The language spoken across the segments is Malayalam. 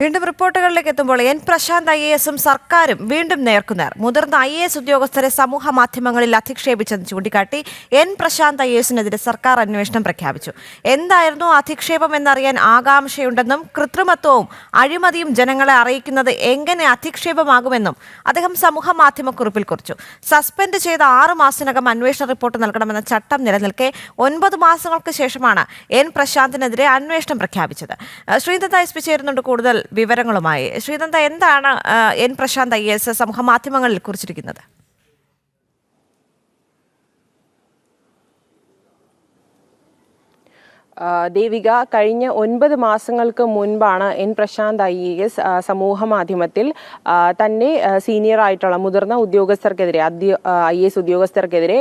വീണ്ടും റിപ്പോർട്ടുകളിലേക്ക് എത്തുമ്പോൾ എൻ പ്രശാന്ത് ഐ എസും സർക്കാരും വീണ്ടും നേർക്കുനേർ. മുതിർന്ന ഐ എസ് ഉദ്യോഗസ്ഥരെ സമൂഹ മാധ്യമങ്ങളിൽ അധിക്ഷേപിച്ചെന്ന് ചൂണ്ടിക്കാട്ടി എൻ പ്രശാന്ത് ഐ എസിനെതിരെ സർക്കാർ അന്വേഷണം പ്രഖ്യാപിച്ചു. എന്തായിരുന്നു അധിക്ഷേപം എന്നറിയാൻ ആകാംക്ഷയുണ്ടെന്നും കൃത്രിമത്വവും അഴിമതിയും ജനങ്ങളെ അറിയിക്കുന്നത് എങ്ങനെ അധിക്ഷേപമാകുമെന്നും അദ്ദേഹം സമൂഹ മാധ്യമക്കുറിപ്പിൽ കുറിച്ചു. സസ്പെൻഡ് ചെയ്ത ആറു മാസത്തിനകം അന്വേഷണ റിപ്പോർട്ട് നൽകണമെന്ന ചട്ടം നിലനിൽക്കെ ഒൻപത് മാസങ്ങൾക്ക് ശേഷമാണ് എൻ പ്രശാന്തിനെതിരെ അന്വേഷണം പ്രഖ്യാപിച്ചത്. ശ്രീദത്ത എസ് ചേരുന്നുണ്ട് കൂടുതൽ വിവരങ്ങളുമായി. ശ്രീനന്ദ എന്താണ് എൻ പ്രശാന്ത് ഐ എസ് സമൂഹ മാധ്യമങ്ങളിൽ കുറിച്ചിരിക്കുന്നത്? ദേവിക കഴിഞ്ഞ ഒൻപത് മാസങ്ങൾക്ക് മുൻപാണ് N Prashanth I A S സമൂഹ മാധ്യമത്തിൽ തന്നെ സീനിയർ ആയിട്ടുള്ള മുതിർന്ന ഉദ്യോഗസ്ഥർക്കെതിരെ ഐ എസ് ഉദ്യോഗസ്ഥർക്കെതിരെ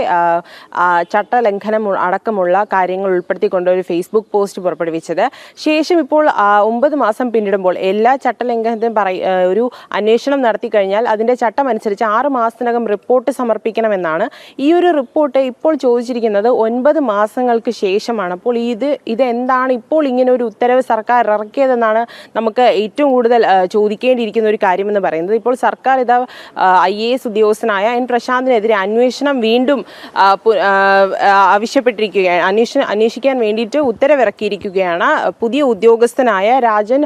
ചട്ടലംഘനം അടക്കമുള്ള കാര്യങ്ങൾ ഉൾപ്പെടുത്തിക്കൊണ്ട് ഒരു ഫേസ്ബുക്ക് പോസ്റ്റ് പുറപ്പെടുവിച്ചത്. ശേഷം ഇപ്പോൾ ഒമ്പത് മാസം പിന്നിടുമ്പോൾ എല്ലാ ചട്ടലംഘനത്തിനും പറയ ഒരു അന്വേഷണം നടത്തി കഴിഞ്ഞാൽ അതിന്റെ ചട്ടം അനുസരിച്ച് ആറ് മാസത്തിനകം റിപ്പോർട്ട് സമർപ്പിക്കണമെന്നാണ്. ഈ ഒരു റിപ്പോർട്ട് ഇപ്പോൾ ചോദിച്ചിരിക്കുന്നത് ഒൻപത് മാസങ്ങൾക്ക് ശേഷമാണ്. അപ്പോൾ ഇത് ഇത് എന്താണ് ഇപ്പോൾ ഇങ്ങനെ ഒരു ഉത്തരവ് സർക്കാർ ഇറക്കിയതെന്നാണ് നമുക്ക് ഏറ്റവും കൂടുതൽ ചോദിക്കേണ്ടിയിരിക്കുന്ന ഒരു കാര്യമെന്ന് പറയുന്നത്. ഇപ്പോൾ സർക്കാർ ഇതാ ഐ എ എസ് ഉദ്യോഗസ്ഥനായ എൻ പ്രശാന്തിനെതിരെ അന്വേഷണം വീണ്ടും ആവശ്യപ്പെട്ടിരിക്കുകയാണ്. അന്വേഷണം അന്വേഷിക്കാൻ വേണ്ടിയിട്ട് ഉത്തരവിറക്കിയിരിക്കുകയാണ്. പുതിയ ഉദ്യോഗസ്ഥനായ രാജൻ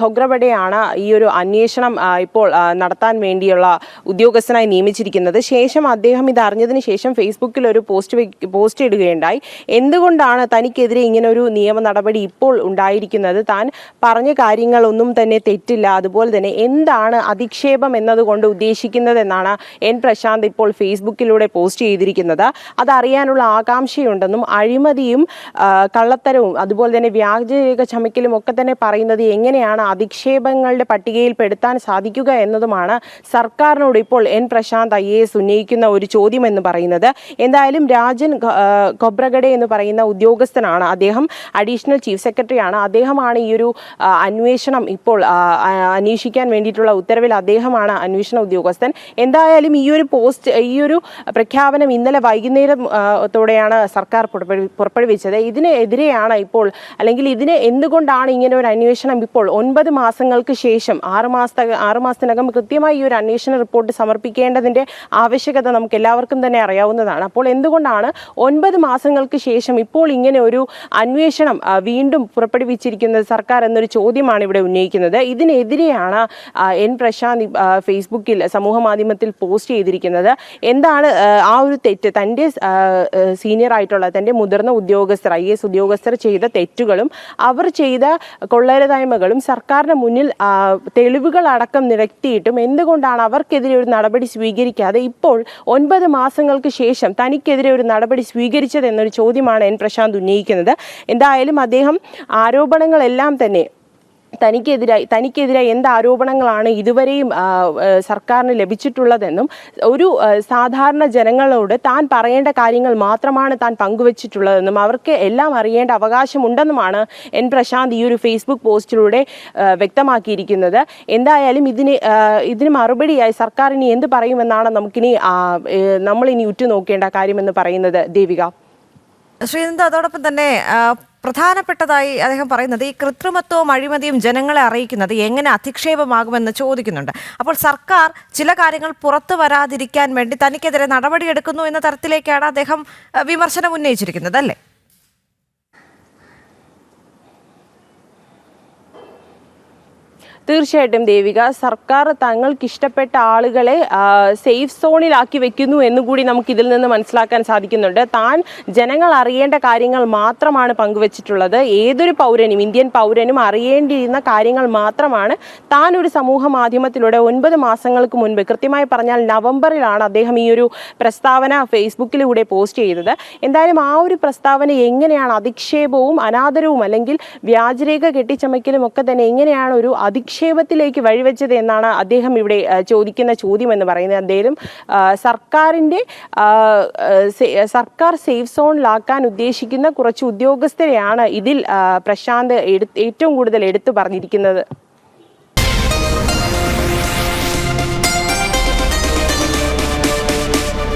ഖൊഗ്രബഡെയാണ് ഈ ഒരു അന്വേഷണം ഇപ്പോൾ നടത്താൻ വേണ്ടിയുള്ള ഉദ്യോഗസ്ഥനായി നിയമിച്ചിരിക്കുന്നത്. ശേഷം അദ്ദേഹം ഇത് അറിഞ്ഞതിന് ശേഷം ഫേസ്ബുക്കിൽ ഒരു പോസ്റ്റ് പോസ്റ്റ് ഇടുകയുണ്ടായി. എന്തുകൊണ്ടാണ് തനിക്കെതിരെ ഇങ്ങനെ ഒരു നിയമ നടപടി ഇപ്പോൾ ഉണ്ടായിരിക്കുന്നത്. താൻ പറഞ്ഞ കാര്യങ്ങളൊന്നും തന്നെ തെറ്റില്ല. അതുപോലെ തന്നെ എന്താണ് അധിക്ഷേപം എന്നതുകൊണ്ട് ഉദ്ദേശിക്കുന്നത് എന്നാണ് എൻ പ്രശാന്ത് ഇപ്പോൾ ഫേസ്ബുക്കിലൂടെ പോസ്റ്റ് ചെയ്തിരിക്കുന്നത്. അതറിയാനുള്ള ആകാംക്ഷയുണ്ടെന്നും അഴിമതിയും കള്ളത്തരവും അതുപോലെ തന്നെ വ്യാജരേഖ ചമയ്ക്കലും ഒക്കെ തന്നെ പറയുന്നത് എങ്ങനെയാണ് അധിക്ഷേപങ്ങളുടെ പട്ടികയിൽ പെടുത്താൻ സാധിക്കുക എന്നതുമാണ് സർക്കാരിനോട് ഇപ്പോൾ N Prashanth I A S ഉന്നയിക്കുന്ന ഒരു ചോദ്യം എന്ന് പറയുന്നത്. എന്തായാലും രാജൻ കൊബ്രഗഡെ എന്ന് പറയുന്ന ഉദ്യോഗസ്ഥനാണ് അദ്ദേഹം അഡീഷണൽ ചീഫ് സെക്രട്ടറിയാണ്. അദ്ദേഹമാണ് ഈ ഒരു അന്വേഷണം ഇപ്പോൾ അന്വേഷിക്കാൻ വേണ്ടിയിട്ടുള്ള ഉത്തരവിൽ അദ്ദേഹമാണ് അന്വേഷണ ഉദ്യോഗസ്ഥൻ. എന്തായാലും ഈ ഒരു പോസ്റ്റ് ഈ ഒരു പ്രഖ്യാപനം ഇന്നലെ വൈകുന്നേരത്തോടെയാണ് ത്തോടെയാണ് സർക്കാർ പുറപ്പെടുവിച്ചത്. ഇതിനെതിരെയാണ് ഇപ്പോൾ അല്ലെങ്കിൽ ഇതിന് എന്തുകൊണ്ടാണ് ഇങ്ങനെ ഒരു അന്വേഷണം ഇപ്പോൾ ഒൻപത് മാസങ്ങൾക്ക് ശേഷം ആറ് മാസത്തെ ആറ് മാസത്തിനകം കൃത്യമായി ഈ ഒരു അന്വേഷണ റിപ്പോർട്ട് സമർപ്പിക്കേണ്ടതിന്റെ ആവശ്യകത നമുക്ക് എല്ലാവർക്കും തന്നെ അറിയാവുന്നതാണ്. അപ്പോൾ എന്തുകൊണ്ടാണ് ഒൻപത് മാസങ്ങൾക്ക് ശേഷം ഇപ്പോൾ ഇങ്ങനെ ഒരു അന്വേഷണം വീണ്ടും പുറപ്പെടുവിച്ചിരിക്കുന്നത് സർക്കാർ എന്നൊരു ചോദ്യമാണ് ഇവിടെ ഉന്നയിക്കുന്നത്. ഇതിനെതിരെയാണ് എൻ പ്രശാന്ത് ഫേസ്ബുക്കിൽ സമൂഹ മാധ്യമത്തിൽ പോസ്റ്റ് ചെയ്തിരിക്കുന്നത്. എന്താണ് ആ ഒരു തെറ്റ്? തന്റെ സീനിയർ ആയിട്ടുള്ള തന്റെ മുതിർന്ന ഉദ്യോഗസ്ഥർ ഐ എസ് ഉദ്യോഗസ്ഥർ ചെയ്ത തെറ്റുകളും അവർ ചെയ്ത കൊള്ളരുതായ്മകളും സർക്കാരിന് മുന്നിൽ തെളിവുകൾ അടക്കം നിരത്തിയിട്ടും എന്തുകൊണ്ടാണ് അവർക്കെതിരെ ഒരു നടപടി സ്വീകരിക്കാതെ ഇപ്പോൾ ഒൻപത് മാസങ്ങൾക്ക് ശേഷം തനിക്കെതിരെ ഒരു നടപടി സ്വീകരിച്ചത് എന്നൊരു ചോദ്യമാണ് എൻ പ്രശാന്ത് ഉന്നയിക്കുന്നത്. എന്തായാലും അദ്ദേഹം ആരോപണങ്ങളെല്ലാം തന്നെ തനിക്കെതിരായി തനിക്കെതിരായി എന്ത് ആരോപണങ്ങളാണ് ഇതുവരെയും സർക്കാരിന് ലഭിച്ചിട്ടുള്ളതെന്നും ഒരു സാധാരണ ജനങ്ങളോട് താൻ പറയേണ്ട കാര്യങ്ങൾ മാത്രമാണ് താൻ പങ്കുവച്ചിട്ടുള്ളതെന്നും അവർക്ക് എല്ലാം അറിയേണ്ട അവകാശമുണ്ടെന്നുമാണ് എൻ പ്രശാന്ത് ഈ ഒരു ഫേസ്ബുക്ക് പോസ്റ്റിലൂടെ വ്യക്തമാക്കിയിരിക്കുന്നത്. എന്തായാലും ഇതിന് ഇതിന് മറുപടിയായി സർക്കാർ ഇനി എന്ത് പറയുമെന്നാണ് നമുക്കിനി നമ്മളിനി ഉറ്റുനോക്കേണ്ട കാര്യമെന്ന് പറയുന്നത്. ദേവിക. ശ്രീനന്ദ അതോടൊപ്പം തന്നെ പ്രധാനപ്പെട്ടതായി അദ്ദേഹം പറയുന്നത് ഈ കൃത്രിമത്വവും അഴിമതിയും ജനങ്ങളെ അറിയിക്കുന്നത് എങ്ങനെ അധിക്ഷേപമാകുമെന്ന് ചോദിക്കുന്നുണ്ട്. അപ്പോൾ സർക്കാർ ചില കാര്യങ്ങൾ പുറത്തു വരാതിരിക്കാൻ വേണ്ടി തനിക്കെതിരെ നടപടിയെടുക്കുന്നു എന്ന തരത്തിലേക്കാണ് അദ്ദേഹം വിമർശനം ഉന്നയിച്ചിരിക്കുന്നത് അല്ലേ? തീർച്ചയായിട്ടും ദേവിക. സർക്കാർ തങ്ങൾക്ക് ഇഷ്ടപ്പെട്ട ആളുകളെ സേഫ് സോണിലാക്കി വെക്കുന്നു എന്നുകൂടി നമുക്ക് ഇതിൽ നിന്ന് മനസ്സിലാക്കാൻ സാധിക്കുന്നുണ്ട്. താൻ ജനങ്ങൾ അറിയേണ്ട കാര്യങ്ങൾ മാത്രമാണ് പങ്കുവച്ചിട്ടുള്ളത്. ഏതൊരു പൗരനും ഇന്ത്യൻ പൗരനും അറിയേണ്ടിയിരുന്ന കാര്യങ്ങൾ മാത്രമാണ് താൻ ഒരു സമൂഹ മാധ്യമത്തിലൂടെ ഒൻപത് മാസങ്ങൾക്ക് മുൻപ് കൃത്യമായി പറഞ്ഞാൽ നവംബറിലാണ് അദ്ദേഹം ഈ ഒരു പ്രസ്താവന ഫേസ്ബുക്കിലൂടെ പോസ്റ്റ് ചെയ്തത്. എന്തായാലും ആ ഒരു പ്രസ്താവന എങ്ങനെയാണ് അധിക്ഷേപവും അനാദരവും അല്ലെങ്കിൽ വ്യാജരേഖ കെട്ടിച്ചമയ്ക്കലും ഒക്കെ തന്നെ എങ്ങനെയാണ് ഒരു അധിക്ഷേപത്തിലേക്ക് വഴിവെച്ചത് എന്നാണ് അദ്ദേഹം ഇവിടെ ചോദിക്കുന്ന ചോദ്യം എന്ന് പറയുന്നത്. അദ്ദേഹം സർക്കാരിന്റെ സർക്കാർ സേഫ് സോണിലാക്കാൻ ഉദ്ദേശിക്കുന്ന കുറച്ച് ഉദ്യോഗസ്ഥരെയാണ് ഇതിൽ പ്രശാന്ത് ഏറ്റവും കൂടുതൽ എടുത്തു പറഞ്ഞിരിക്കുന്നത്.